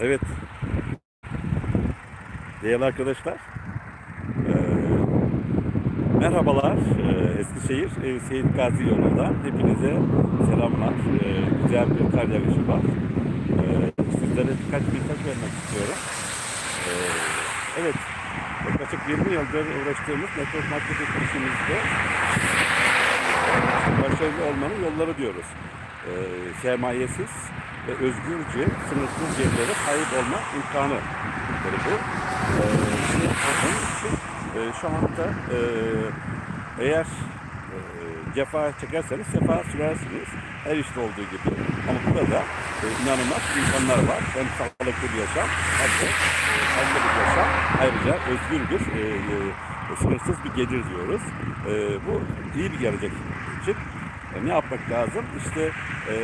Evet. Değerli arkadaşlar. eee, merhabalar. Eee, Eskişehir eee, Seyit Gazi yolunda. Hepinize selamlar. Eee, güzel bir kar yağışı var. Eee, sizlere birkaç mesaj vermek istiyorum. Eee, evet. Yaklaşık 20 yıldır uğraştığımız network marketing işimizde başarılı olmanın yolları diyoruz. Eee sermayesiz ve özgürce sınırsız yerlere sahip olma imkanı bu. Eee şimdi eee, şu anda eee, eğer eee, cefa çekerseniz sefa sürersiniz. Her işte olduğu gibi. Ama burada eee, inanılmaz insanlar var. Hem sağlıklı bir yaşam hem de eee, hayırlı bir yaşam. Ayrıca özgür bir eee, eee, sınırsız bir gelir diyoruz. Eee, bu iyi bir gelecek için e, ne yapmak lazım? İşte eee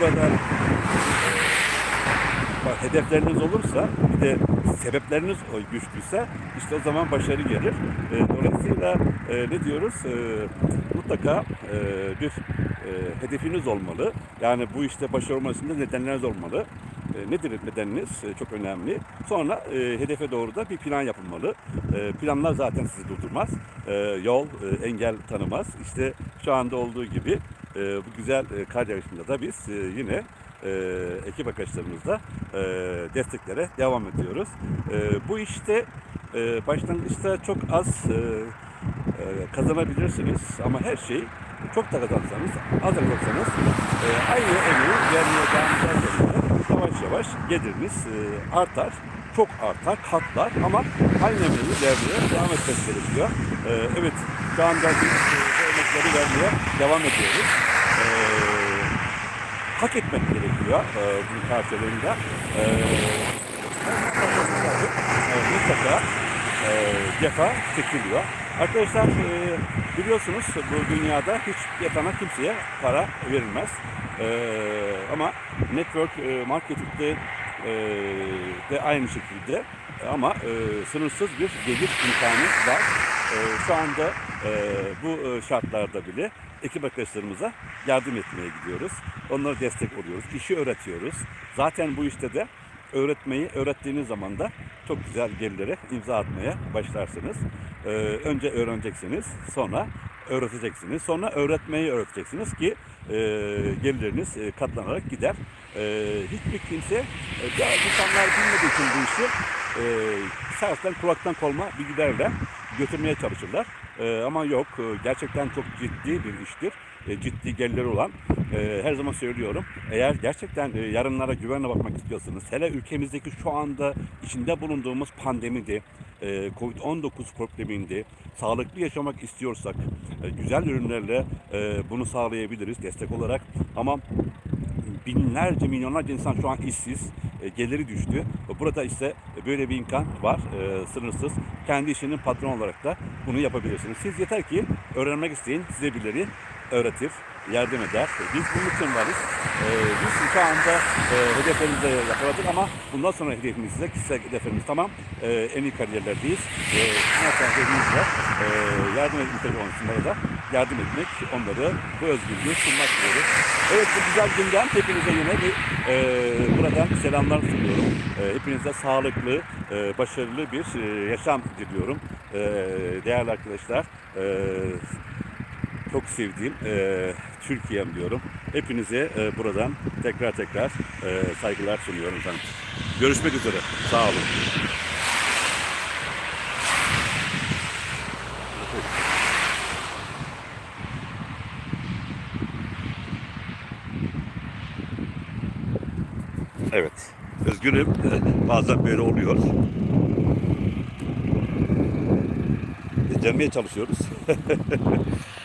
burada eee, bak, hedefleriniz olursa bir de sebepleriniz güçlüyse işte o zaman başarı gelir. Eee, dolayısıyla eee, ne diyoruz? Eee, mutlaka eee, bir eee, hedefiniz olmalı. Yani bu işte başarı olmasında nedenleriniz olmalı. E, nedir nedeniniz? E, çok önemli. Sonra e, hedefe doğru da bir plan yapılmalı. E, planlar zaten sizi durdurmaz. E, yol e, engel tanımaz. İşte şu anda olduğu gibi e, bu güzel e, kar yarışında da biz e, yine e, ekip arkadaşlarımızla e, desteklere devam ediyoruz. E, bu işte e, başlangıçta çok az e, e, kazanabilirsiniz ama her şey çok da kazansanız, az kazansanız e, aynı emeği vermeye devam ederseniz yavaş yavaş geliriniz e, artar. Çok artar, katlar ama aynı emeği vermeye devam etmesi gerekiyor. E, evet, şu anda biz bu emekleri vermeye devam ediyoruz. E, hak etmek gerekiyor e, bunun karşılığında. E, e, mutlaka e, cefa çekiliyor. Arkadaşlar e, biliyorsunuz bu dünyada hiç yatana kimseye para verilmez. E, ama network e, marketingde e, de aynı şekilde ama e, sınırsız bir gelir imkanı var. E, şu anda e, bu e, şartlarda bile ekip arkadaşlarımıza yardım etmeye gidiyoruz. Onlara destek oluyoruz. işi öğretiyoruz. Zaten bu işte de öğretmeyi öğrettiğiniz zaman da çok güzel gelirlere imza atmaya başlarsınız. Ee, önce öğreneceksiniz, sonra öğreteceksiniz, sonra öğretmeyi öğreteceksiniz ki e, gelirleriniz e, katlanarak gider. E, hiçbir kimse, e, insanlar bilmediği için bu işi e, sersten kulaktan kolma bilgilerle götürmeye çalışırlar. E, ama yok, e, gerçekten çok ciddi bir iştir. E, ciddi gelirleri olan e, her zaman söylüyorum. Eğer gerçekten e, yarınlara güvenle bakmak istiyorsanız, hele ülkemizdeki şu anda içinde bulunduğumuz pandemide, e, Covid-19 probleminde sağlıklı yaşamak istiyorsak, e, güzel ürünlerle e, bunu sağlayabiliriz destek olarak. Ama binlerce, milyonlarca insan şu an işsiz, e, geliri düştü. Burada ise böyle bir imkan var, e, sınırsız. Kendi işinin patronu olarak da bunu yapabilirsiniz. Siz yeter ki öğrenmek isteyin, size birileri öğretir, yardım eder. Biz bunun için varız. E, biz şu anda e, hedeflerimizi yakaladık ama bundan sonra hedefimiz ise kişisel hedeflerimiz tamam. E, en iyi kariyerlerdeyiz. E, zaten hedefimizle e, yardım etmek konusunda da yardım etmek, onları bu özgürlüğü sunmak diyoruz. Evet bu güzel günden hepinize yine bir e, buradan selamlar sunuyorum. E, hepinize sağlıklı, e, başarılı bir e, yaşam diliyorum. E, değerli arkadaşlar, e, çok sevdiğim e, Türkiye'm diyorum. Hepinize e, buradan tekrar tekrar e, saygılar sunuyorum efendim. Görüşmek üzere. Sağ olun. Evet. Özgürüm. Bazen böyle oluyor. Becermeye çalışıyoruz.